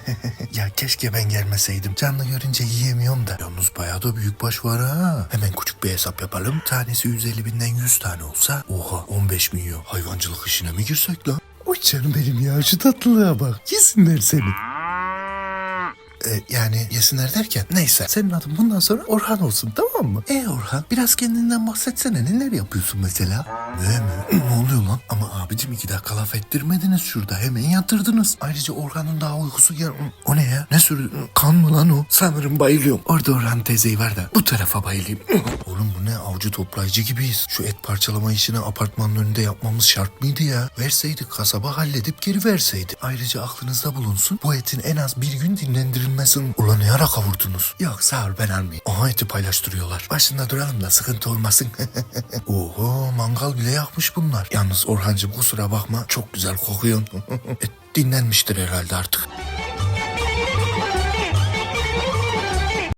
ya keşke ben gelmeseydim. Canlı görünce yiyemiyorum da. Yalnız bayağı da büyük baş var ha. Hemen küçük bir hesap yapalım. Tanesi 150 binden 100 tane olsa. Oha 15 milyon. Hayvancılık işine mi girsek lan? Oy canım benim ya şu tatlılığa bak. Yesinler seni. E, yani yesinler derken neyse senin adın bundan sonra Orhan olsun tamam mı? E Orhan biraz kendinden bahsetsene neler yapıyorsun mesela? Ne mi? ne oluyor lan? Ama abicim iki dakika laf ettirmediniz şurada hemen yatırdınız. Ayrıca Orhan'ın daha uykusu gel... O ne ya? Ne sürü... Kan mı lan o? Sanırım bayılıyorum. Orada Orhan teyzeyi var da bu tarafa bayılayım. Oğlum bu ne avcı toplayıcı gibiyiz. Şu et parçalama işini apartmanın önünde yapmamız şart mıydı ya? Verseydik kasaba halledip geri verseydi. Ayrıca aklınızda bulunsun bu etin en az bir gün dinlendirilmesini... Ulan ne ara kavurdunuz? Yok sağ ol ben almayayım. Aha eti paylaştırıyorlar. Başında duralım da sıkıntı olmasın. Oho mangal bile yakmış bunlar. Yalnız Orhancığım kusura bakma çok güzel kokuyorsun. dinlenmiştir herhalde artık.